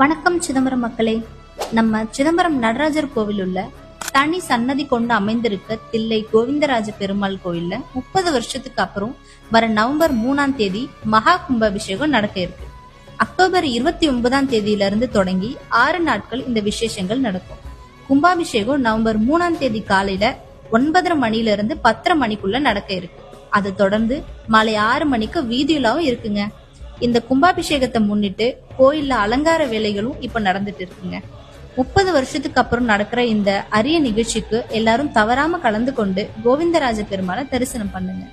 வணக்கம் சிதம்பரம் மக்களே. நம்ம சிதம்பரம் நடராஜர் கோவில் உள்ள தனி சன்னதி கொண்டு அமைந்திருக்க தில்லை கோவிந்தராஜ பெருமாள் கோயில்ல முப்பது வருஷத்துக்கு அப்புறம் வர நவம்பர் மூணாம் தேதி மகா கும்பாபிஷேகம் நடக்க இருக்கு. அக்டோபர் இருபத்தி ஒன்பதாம் தேதியில இருந்து தொடங்கி ஆறு நாட்கள் இந்த விசேஷங்கள் நடக்கும். கும்பாபிஷேகம் நவம்பர் மூணாம் தேதி காலையில ஒன்பதரை மணில இருந்து பத்தரை மணிக்குள்ள நடக்க இருக்கு. அதை தொடர்ந்து மாலை ஆறு மணிக்கு வீதியுலாவும் இருக்குங்க. இந்த கும்பாபிஷேகத்தை முன்னிட்டு கோயில்ல அலங்கார வேலைகளும் இப்ப நடந்துட்டு இருக்குங்க. முப்பது வருஷத்துக்கு அப்புறம் நடக்கிற இந்த அரிய நிகழ்ச்சிக்கு எல்லாரும் தவறாம கலந்து கொண்டு கோவிந்தராஜ பெருமாளை தரிசனம் பண்ணுங்க.